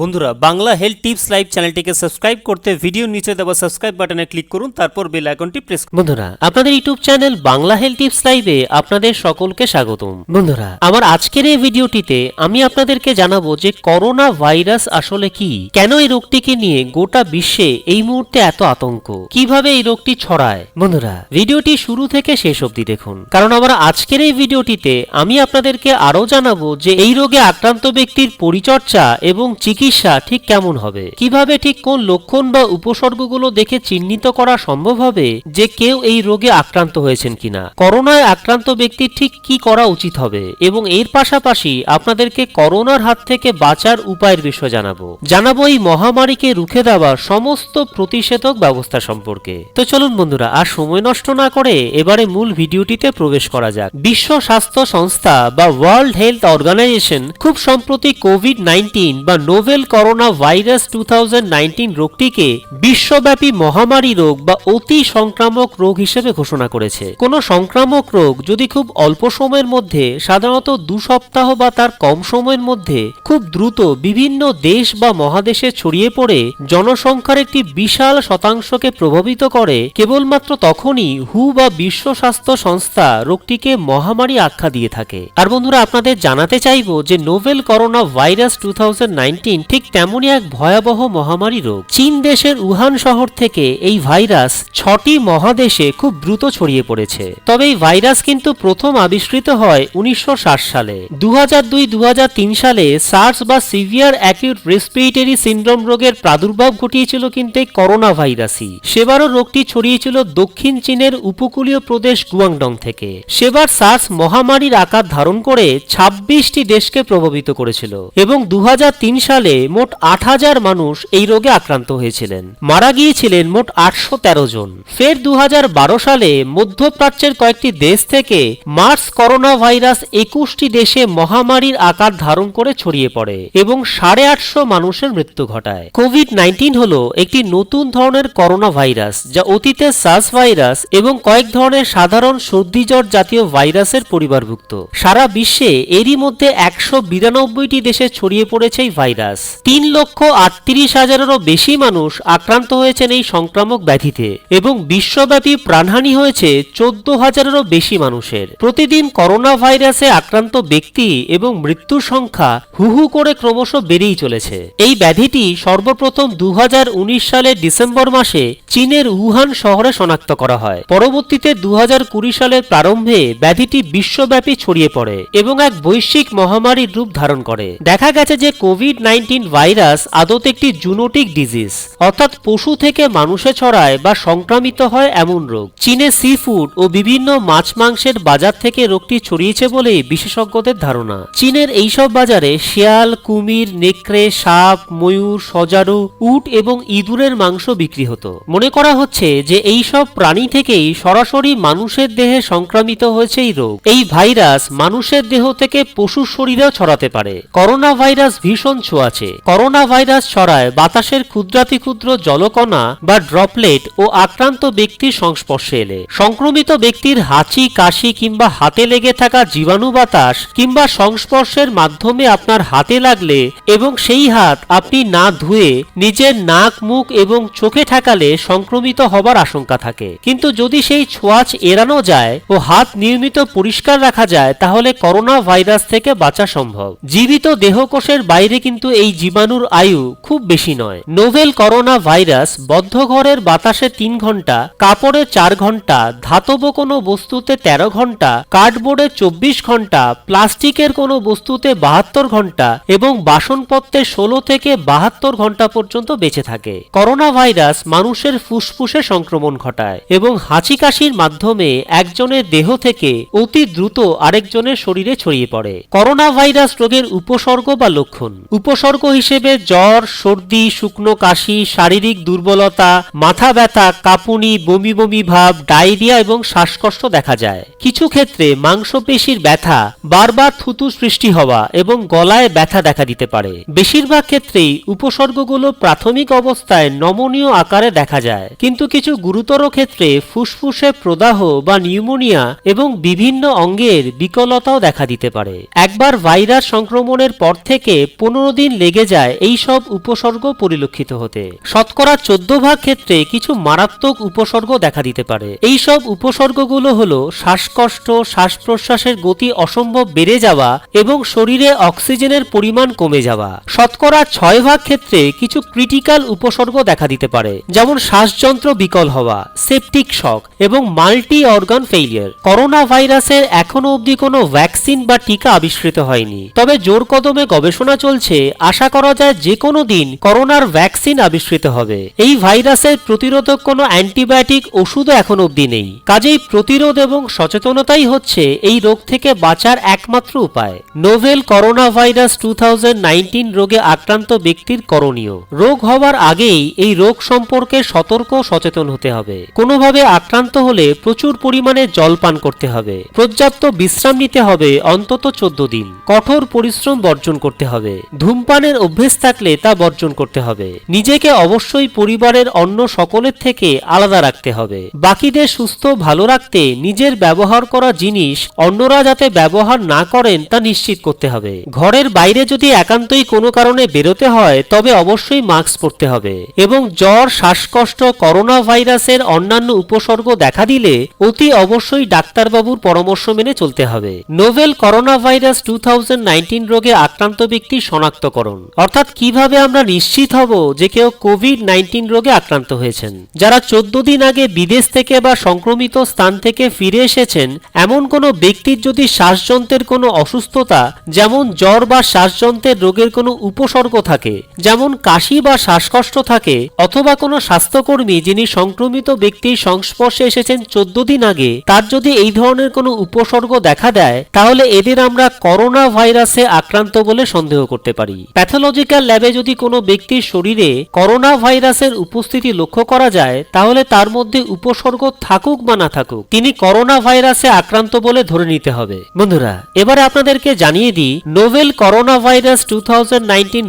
বন্ধুরা, Bangla health tips live চ্যানেলটিকে subscribe করতে ভিডিও নিচে দেওয়া সাবস্ক্রাইব বাটনে ক্লিক করুন, তারপর বেল আইকনটি প্রেস বন্ধুরা, আপনাদের YouTube channel Bangla health tips লাইভে আপনাদের সকলকে স্বাগতম। বন্ধুরা, আমার আজকের এই ভিডিওটিতে আমি আপনাদেরকে জানাব যে করোনা ভাইরাস আসলে কি, কেন এই রোগটিকে নিয়ে গোটা বিশ্বে এই মুহূর্তে এত আতঙ্ক, কীভাবে এই রোগটি ছড়ায়। বন্ধুরা ভিডিওটি শুরু থেকে শেষ অবধি দেখুন, কারণ আমার আজকের এই ভিডিওটিতে আমি আপনাদেরকে আরও জানাব যে এই রোগে আক্রান্ত ব্যক্তির পরিচর্যা এবং চিকিৎসা ঠিক কেমন হবে? কীভাবে ঠিক কোন লক্ষণ বা উপসর্গগুলো দেখে চিহ্নিত করা সম্ভব হবে যে কেউ এই রোগে আক্রান্ত হয়েছেন কিনা? করোনায় আক্রান্ত ব্যক্তির ঠিক কি করা উচিত হবে? এবং এর পাশাপাশি আপনাদেরকে করোনার হাত থেকে বাঁচার উপায়ের বিষয় জানাব। জানাব এই মহামারীকে রুখে দেওয়ার সমস্ত প্রতিষেধক ব্যবস্থা সম্পর্কে। তো চলুন বন্ধুরা, আর সময় নষ্ট না করে এবারে মূল ভিডিওটিতে প্রবেশ করা যাক। বিশ্ব স্বাস্থ্য সংস্থা বা ওয়ার্ল্ড হেলথ অর্গানাইজেশন খুব সম্প্রতি কোভিড নাইন্টিন বা নোভেল করোনা ভাইরাস টু রোগটিকে বিশ্বব্যাপী মহামারী রোগ বা অতি সংক্রামক রোগ হিসেবে ঘোষণা করেছে। কোন সংক্রামক রোগ যদি খুব অল্প সময়ের মধ্যে, সাধারণত দু সপ্তাহ বা তার কম সময়ের মধ্যে, খুব দ্রুত বিভিন্ন দেশ বা মহাদেশে ছড়িয়ে পড়ে, জনসংখ্যার একটি বিশাল শতাংশকে প্রভাবিত করে, কেবলমাত্র তখনই হু বা বিশ্ব স্বাস্থ্য সংস্থা রোগটিকে মহামারী আখ্যা দিয়ে থাকে। আর বন্ধুরা, আপনাদের জানাতে চাইব যে নোভেল করোনা ভাইরাস টু ঠিক তেমনই এক ভয়াবহ মহামারী রোগ। চীন দেশের উহান শহর থেকে এই ভাইরাস ছটি মহাদেশে খুব দ্রুত ছড়িয়ে পড়েছে। তবে এই ভাইরাস কিন্তু প্রথম আবিষ্কৃত হয় উনিশশো ষাট সালে। দু হাজার সালে সার্স বা সিভিয়ার অ্যাকিউট রেসপিরেটরি সিন্ড্রোম রোগের প্রাদুর্ভাব ঘটিয়েছিল কিন্তু এই করোনা ভাইরাসই। সেবারও রোগটি ছড়িয়েছিল দক্ষিণ চীনের উপকূলীয় প্রদেশ গুয়াংডং থেকে। সেবার সার্স মহামারীর আকার ধারণ করে ছাব্বিশটি দেশকে প্রভাবিত করেছিল। এবং দু হাজার তিন সালে মোট আট হাজার মানুষ এই রোগে আক্রান্ত হয়েছিলেন। মারা গিয়েছিলেন মোট আটশো তেরো জন। ফের দু হাজার বারো সালে মধ্যপ্রাচ্যের কয়েকটি দেশ থেকে মার্স করোনা ভাইরাস একুশটি দেশে মহামারীর আকার ধারণ করে ছড়িয়ে পড়ে এবং সাড়ে আটশো মানুষের মৃত্যু ঘটায়। কোভিড নাইন্টিন হল একটি নতুন ধরনের করোনা ভাইরাস যা অতীতে সার্স ভাইরাস এবং কয়েক ধরনের সাধারণ সর্দি জ্বর জাতীয় ভাইরাসের পরিবারভুক্ত। সারা বিশ্বে এরই মধ্যে একশো বিরানব্বইটি দেশে ছড়িয়ে পড়েছে এই ভাইরাস। তিন লক্ষ আটত্রিশ হাজারেরও বেশি মানুষ আক্রান্ত হয়েছেন এই সংক্রামক ব্যাধিতে এবং বিশ্বব্যাপী প্রাণহানি হয়েছে চোদ্দ হাজারেরও বেশি মানুষের। প্রতিদিন করোনা ভাইরাসে আক্রান্ত ব্যক্তি এবং মৃত্যুর সংখ্যা হু হু করে ক্রমশ বেড়েই চলেছে। এই ব্যাধিটি সর্বপ্রথম দু হাজার উনিশ সালের ডিসেম্বর মাসে চীনের উহান শহরে শনাক্ত করা হয়। পরবর্তীতে দু হাজার কুড়ি সালের প্রারম্ভে ব্যাধিটি বিশ্বব্যাপী ছড়িয়ে পড়ে এবং এক বৈশ্বিক মহামারীর রূপ ধারণ করে। দেখা গেছে যে কোভিড নাইন্টিন ভাইরাস আদত একটি জুনোটিক ডিজিজ, অর্থাৎ পশু থেকে মানুষে ছড়ায় বা সংক্রামিত হয় এমন রোগ। চীনে সি ফুড ও বিভিন্ন মাছ মাংসের বাজার থেকে রোগটি ছড়িয়েছে বলে বিশেষজ্ঞদের ধারণা। চীনের এইসব বাজারে শিয়াল, কুমির, নেকড়ে, সাপ, ময়ূর, সজারু, উট এবং ইঁদুরের মাংস বিক্রি হতো। মনে করা হচ্ছে যে এই সব প্রাণী থেকেই সরাসরি মানুষের দেহে সংক্রামিত হয়েছে এই রোগ। এই ভাইরাস মানুষের দেহ থেকে পশুর শরীরেও ছড়াতে পারে। করোনা ভাইরাস ভীষণ ছোঁয়াচে। করোনা ভাইরাস ছড়ায় বাতাসের ক্ষুদ্রাতি ক্ষুদ্র জলকণা বা ড্রপলেট ও আক্রান্ত ব্যক্তির সংস্পর্শে এলে। সংক্রমিত ব্যক্তির হাঁচি, কাশি কিংবা হাতে লেগে থাকা জীবাণু বাতাস কিংবা সংস্পর্শের মাধ্যমে আপনার হাতে লাগলে এবং সেই হাত আপনি না ধুয়ে নিজের নাক, মুখ এবং চোখে ঠেকালে সংক্রমিত হবার আশঙ্কা থাকে। কিন্তু যদি সেই ছোঁয়াচ এড়ানো যায় ও হাত নিয়মিত পরিষ্কার রাখা যায়, তাহলে করোনা ভাইরাস থেকে বাঁচা সম্ভব। জীবিত দেহকোষের বাইরে কিন্তু এই জীবাণুর আয়ু খুব বেশি নয়। নোভেল করোনা ভাইরাস বদ্ধ ঘরের বাতাসে তিন ঘণ্টা, কাপড়ে চার ঘণ্টা, ধাতব কোনো বস্তুতে তেরো ঘণ্টা, কার্ডবোর্ডে চব্বিশ ঘণ্টা, প্লাস্টিকের কোনো বস্তুতে বাহাত্তর ঘণ্টা এবং বাসনপত্রে ষোলো থেকে বাহাত্তর ঘণ্টা পর্যন্ত বেঁচে থাকে। করোনা ভাইরাস মানুষের ফুসফুসে সংক্রমণ ঘটায় এবং হাঁচি কাশির মাধ্যমে একজনের দেহ থেকে অতি দ্রুত আরেকজনের শরীরে ছড়িয়ে পড়ে। করোনা ভাইরাস রোগের উপসর্গ বা লক্ষণ। উপসর্গ হিসেবে জ্বর, সর্দি, শুকনো কাশি, শারীরিক দুর্বলতা, মাথা ব্যথা, কাঁপুনি, বমি বমি ভাব, ডায়রিয়া এবং শ্বাসকষ্ট দেখা যায়। কিছু ক্ষেত্রে মাংসপেশির ব্যথা, বারবার থুতু সৃষ্টি হওয়া এবং গলায় ব্যথা দেখা দিতে পারে। বেশিরভাগ ক্ষেত্রেই উপসর্গগুলো প্রাথমিক অবস্থায় নমনীয় আকারে দেখা যায়। কিন্তু কিছু গুরুতর ক্ষেত্রে ফুসফুসে প্রদাহ বা নিউমোনিয়া এবং বিভিন্ন অঙ্গের বিকলতাও দেখা দিতে পারে। একবার ভাইরাস সংক্রমণের পর থেকে পনেরো দিন লেগে যায়, এই সব উপসর্গ পরিলক্ষিত হতে। শতকরা চোদ্দ ভাগ ক্ষেত্রে কিছু মারাত্মক উপসর্গ দেখা দিতে পারে। এই সব উপসর্গগুলো হলো শ্বাসকষ্ট শ্বাস প্রশ্বাসের গতি অসম্ভব বেড়ে যাওয়া এবং শরীরে অক্সিজেনের পরিমাণ কমে যাওয়া। শতকরা ছয় ভাগ ক্ষেত্রে কিছু ক্রিটিক্যাল উপসর্গ দেখা দিতে পারে, যেমন শ্বাসযন্ত্র বিকল হওয়া, সেপটিক শক এবং মাল্টি অর্গান ফেইলিয়ার। করোনা ভাইরাসের এখনও অবধি কোনো ভ্যাকসিন বা টিকা আবিষ্কৃত হয়নি। তবে জোর কদমে গবেষণা চলছে, আশা করা যায় যে কোনো দিন করোনার ভ্যাকসিন আবিষ্কৃত হবে। এই ভাইরাসের প্রতিরোধক কোনো অ্যান্টিবায়োটিক ওষুধও এখন অবধি নেই। কাজেই প্রতিরোধ এবং সচেতনতাই হচ্ছে এই রোগ থেকে বাঁচার একমাত্র উপায়। নোভেল করোনা ভাইরাস টু রোগে আক্রান্ত ব্যক্তির করণীয়। রোগ হওয়ার আগেই এই রোগ সম্পর্কে সতর্ক সচেতন হতে হবে। কোনোভাবে আক্রান্ত হলে প্রচুর পরিমাণে জল পান করতে হবে। পর্যাপ্ত বিশ্রাম নিতে হবে অন্তত চোদ্দ দিন। কঠোর পরিশ্রম বর্জন করতে হবে। ধূমপানের অভ্যেস থাকলে তা বর্জন করতে হবে। নিজেকে অবশ্যই পরিবারের অন্য সকলের থেকে আলাদা রাখতে হবে। বাকিদের সুস্থ, ভালো রাখতে নিজের ব্যবহার করা জিনিস অন্যরা যাতে ব্যবহার না করেন তা নিশ্চিত করতে হবে। ঘরের বাইরে যদি একান্তই কোনো কারণে বেরোতে হয়, তবে অবশ্যই মাস্ক পরতে হবে এবং জ্বর, শ্বাসকষ্ট করোনা ভাইরাসের অন্যান্য উপসর্গ দেখা দিলে অতি অবশ্যই ডাক্তারবাবুর পরামর্শ মেনে চলতে হবে। নোভেল করোনা ভাইরাস টু রোগে আক্রান্ত ব্যক্তি শনাক্তকরণ। অর্থাৎ কীভাবে আমরা নিশ্চিত হব যে কেউ কোভিড নাইন্টিন রোগে আক্রান্ত হয়েছেন? যারা চোদ্দ দিন আগে বিদেশ থেকে বা সংক্রমিত স্থান থেকে ফিরে এসেছেন, এমন কোনো ব্যক্তির যদি শ্বাসযন্ত্রের কোনো অসুস্থতা, যেমন জ্বর বা শ্বাসযন্ত্রের রোগের কোনো উপসর্গ থাকে, যেমন কাশি বা শ্বাসকষ্ট থাকে, অথবা কোনো স্বাস্থ্যকর্মী যিনি সংক্রমিত ব্যক্তির সংস্পর্শে এসেছেন চোদ্দ দিন আগে, তার যদি এই ধরনের কোনো উপসর্গ দেখা দেয়, তাহলে এদের আমরা করোনা ভাইরাসে আক্রান্ত বলে সন্দেহ করতে পারি। প্যাথোলজিক্যাল ল্যাবে যদি কোনো ব্যক্তির শরীরে করোনা ভাইরাসের উপস্থিতি লক্ষ্য করা যায়, তাহলে তার মধ্যে উপসর্গ থাকুক বা না থাকুক, তিনি করোনা ভাইরাসে আক্রান্ত বলে ধরে নিতে হবে। বন্ধুরা, এবারে আপনাদেরকে জানিয়ে দিই, নোভেল করোনা ভাইরাস টু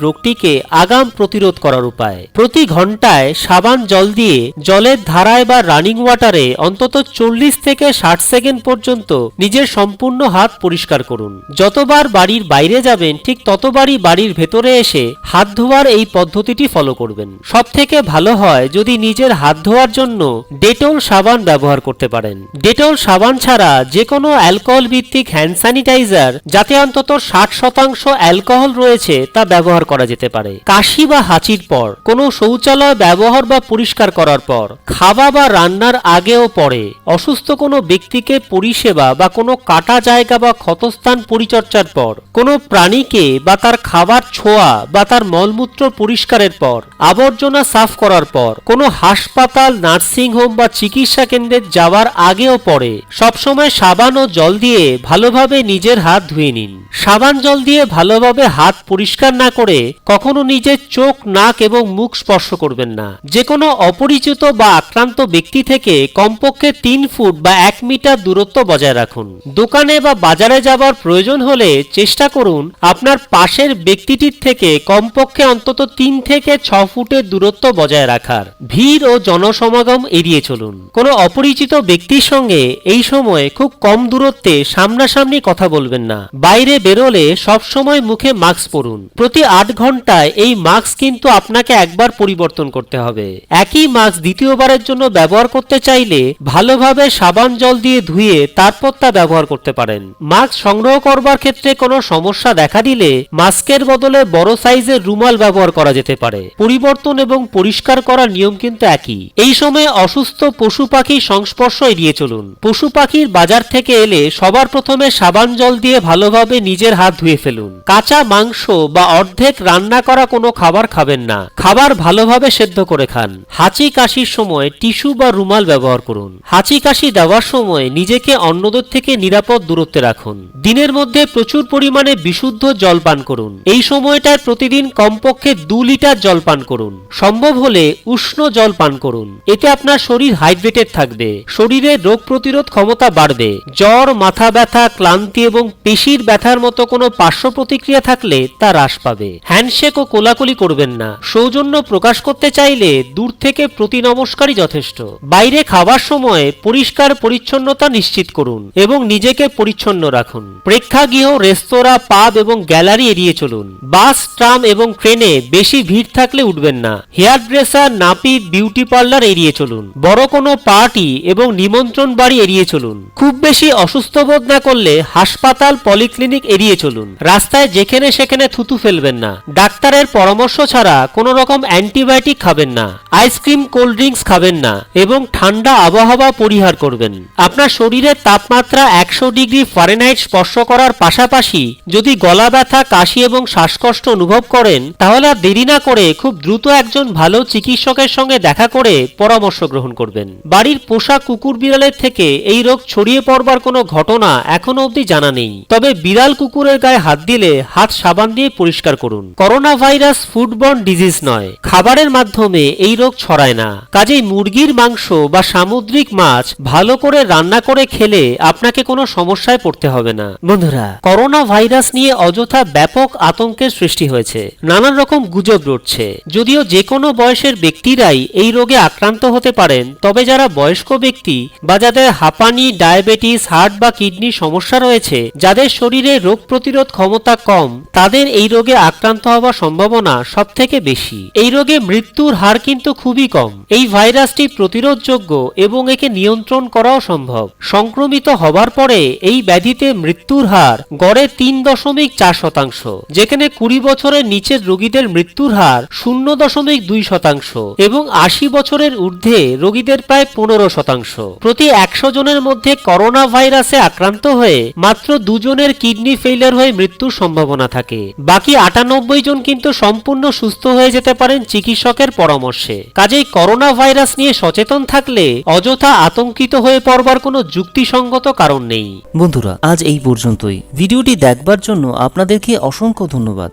রোগটিকে আগাম প্রতিরোধ করার উপায়। প্রতি ঘন্টায় সাবান জল দিয়ে জলের ধারায় বা রানিং ওয়াটারে অন্তত চল্লিশ থেকে ষাট সেকেন্ড পর্যন্ত নিজের সম্পূর্ণ হাত পরিষ্কার করুন। যতবার বাড়ির বাইরে যাবেন, ঠিক ততবারই বাড়ির ভেতরে এসে হাত ধোয়ার এই পদ্ধতিটি ফলো করবেন। সব থেকে ভালো হয় যদি নিজের হাত ধোয়ার জন্য ডেটল সাবান ব্যবহার করতে পারেন। ডেটল সাবান ছাড়া যে কোনো অ্যালকোহল ভিত্তিক হ্যান্ড স্যানিটাইজার, যাতে অন্তত ষাট শতাংশ অ্যালকোহল রয়েছে তা ব্যবহার করা যেতে পারে। কাশি বা হাঁচির পর, কোনো শৌচালয় ব্যবহার বা পরিষ্কার করার পর, খাওয়া বা রান্নার আগে ও পরে, অসুস্থ কোনো ব্যক্তিকে পরিষেবা বা কোনো কাটা জায়গা বা ক্ষতস্থান পরিচর্যার পর, কোনো প্রাণীকে বা তার খাবার ছোঁয়া বা তার মলমূত্র পরিষ্কারের পর, আবর্জনা সাফ করার পর, কোনো হাসপাতাল, নার্সিং হোম বা চিকিৎসা কেন্দ্রে যাওয়ার আগেও পরে সবসময় সাবান ও জল দিয়ে ভালোভাবে নিজের হাত ধুয়ে নিন। সাবান জল দিয়ে ভালোভাবে হাত পরিষ্কার না করে কখনো নিজের চোখ, নাক এবং মুখ স্পর্শ করবেন না। যে কোনো অপরিচিত বা আক্রান্ত ব্যক্তি থেকে কমপক্ষে তিন ফুট বা এক মিটার দূরত্ব বজায় রাখুন। দোকানে বা বাজারে যাবার প্রয়োজন হলে চেষ্টা করুন আপনার পাশের ব্যক্তিটির থেকে কমপক্ষে অন্তত তিন থেকে ছ ফুটের দূরত্ব বজায় রাখার। ভিড় ও জনসমাগম এড়িয়ে চলুন। কোনো অপরিচিত ব্যক্তির সঙ্গে এই সময় খুব কম দূরত্বে সামনাসামনি কথা বলবেন না। বাইরে বেরোলে সবসময় মুখে মাস্ক পরুন। প্রতি আট ঘন্টায় এই মাস্ক কিন্তু আপনাকে একবার পরিবর্তন করতে হবে। একই মাস্ক দ্বিতীয়বারের জন্য ব্যবহার করতে চাইলে ভালোভাবে সাবান জল দিয়ে ধুয়ে তারপর তা ব্যবহার করতে পারেন। মাস্ক সংগ্রহ করবার ক্ষেত্রে কোনো সমস্যা দেখা দিলে মাস্কের বদলে বড় সাইজের রুমাল ব্যবহার করা যেতে পারে। পরিবর্তন এবং পরিষ্কার করার নিয়ম কিন্তু একই। এই সময় অসুস্থ পশু পাখির সংস্পর্শ এড়িয়ে চলুন। পশু পাখির বাজার থেকে এলে সবার প্রথমে সাবান জল দিয়ে ভালোভাবে নিজের হাত ধুয়ে ফেলুন। কাঁচা মাংস বা অর্ধেক রান্না করা কোনো খাবার খাবেন না। খাবার ভালোভাবে সেদ্ধ করে খান। হাঁচি কাশির সময় টিস্যু বা রুমাল ব্যবহার করুন। হাঁচি কাশি দেওয়ার সময় নিজেকে অন্যদের থেকে নিরাপদ দূরত্বে রাখুন। দিনের মধ্যে প্রচুর পরিমাণে বিশুদ্ধ জল পান করুন। এই সময়টায় প্রতিদিন কমপক্ষে দু লিটার জল পান করুন। সম্ভব হলে উষ্ণ জল পান করুন। এতে আপনার শরীর হাইড্রেটেড থাকবে। শরীরে রোগ প্রতিরোধ ক্ষমতা বাড়বে। জ্বর, মাথা ব্যথা, ক্লান্তি এবং পেশির ব্যথার মতো কোনো পার্শ্ব প্রতিক্রিয়া থাকলে তা হ্রাস পাবে। হ্যান্ডশেক ও কোলাকুলি করবেন না। সৌজন্য প্রকাশ করতে চাইলে দূর থেকে প্রতি নমস্কারই যথেষ্ট। বাইরে খাবার সময় পরিষ্কার পরিচ্ছন্নতা নিশ্চিত করুন এবং নিজেকে পরিচ্ছন্ন রাখুন। প্রেক্ষাগৃহ, রেস্তোরাঁ, পাব এবং গ্যালারি এড়িয়ে চলুন। বাস বাস, ট্রাম এবং ট্রেনে বেশি ভিড় থাকলে উঠবেন না। হেয়ার ড্রেসার নাপিত, বিউটি পার্লার এড়িয়ে চলুন। বড় কোনো পার্টি এবং নিমন্ত্রণ বাড়ি এড়িয়ে চলুন। খুব বেশি অসুস্থ বোধ না করলে হাসপাতাল, পলিক্লিনিক এড়িয়ে চলুন। রাস্তায় যেখানে সেখানে থুতু ফেলবেন না। ডাক্তারের পরামর্শ ছাড়া কোনো রকম অ্যান্টিবায়োটিক খাবেন না। আইসক্রিম, কোল্ড ড্রিঙ্কস খাবেন না এবং ঠান্ডা আবহাওয়া পরিহার করবেন। আপনার শরীরের তাপমাত্রা একশো ডিগ্রি ফারেনহাইট স্পর্শ করার পাশাপাশি যদি গলা ব্যথা, কাশি এবং শ্বাসকষ্ট অনুভব করেন, তাহলে আর দেরি না করে খুব দ্রুত একজন ভালো চিকিৎসকের সঙ্গে দেখা করে পরামর্শ গ্রহণ করবেন। বাড়ির পোষা কুকুর বিড়ালের থেকে এই রোগ ছড়িয়ে পড়বার কোনো ঘটনা এখনও অবধি জানা নেই। তবে বিড়াল কুকুরের গায়ে হাত দিলে হাত সাবান দিয়ে পরিষ্কার করুন। করোনা ভাইরাস ফুডবর্ন ডিজিজ নয়, খাবারের মাধ্যমে এই রোগ ছড়ায় না। কাজেই মুরগির মাংস বা সামুদ্রিক মাছ ভালো করে রান্না করে খেলে আপনাকে কোনো সমস্যায় পড়তে হবে না। বন্ধুরা করোনা ভাইরাস নিয়ে অযথা ব্যাপক আতঙ্কের সৃষ্টি হয়েছে। নানান রকম গুজব রটছে। যদিও যে কোনো বয়সের ব্যক্তিরাই এই রোগে আক্রান্ত হতে পারেন, তবে যারা বয়স্ক ব্যক্তি বা যাদের হাঁপানি, ডায়াবেটিস, হার্ট বা কিডনির সমস্যা রয়েছে, যাদের শরীরে রোগ প্রতিরোধ ক্ষমতা কম, তাদের এই রোগে আক্রান্ত হওয়ার সম্ভাবনা সব থেকে বেশি। এই রোগে মৃত্যুর হার কিন্তু খুবই কম। এই ভাইরাসটি প্রতিরোধযোগ্য এবং একে নিয়ন্ত্রণ করাও সম্ভব। সংক্রমিত হবার পরে এই ব্যাধিতে মৃত্যুর হার গড়ে তিন দশমিক চার শতাংশ, যেখানে কুড়ি বছরের নিচের রোগীদের মৃত্যুর হার শূন্য দশমিক দুই শতাংশ এবং আশি বছরের ঊর্ধ্বে রোগীদের প্রায় পনেরো শতাংশ। প্রতি একশো জনের মধ্যে করোনা ভাইরাসে আক্রান্ত হয়ে মাত্র দুজনের কিডনি ফেইলার হয়ে মৃত্যুর সম্ভাবনা থাকে। বাকি আটানব্বই জন কিন্তু সম্পূর্ণ সুস্থ হয়ে যেতে পারেন চিকিৎসকের পরামর্শে। কাজেই করোনা ভাইরাস নিয়ে সচেতন থাকলে অযথা আতঙ্কিত হয়ে পড়বার কোনো যুক্তিসঙ্গত কারণ নেই। বন্ধুরা, আজ এই পর্যন্তই। ভিডিওটি দেখবার জন্য আপনাদেরকে অসংখ্য ধন্যবাদ।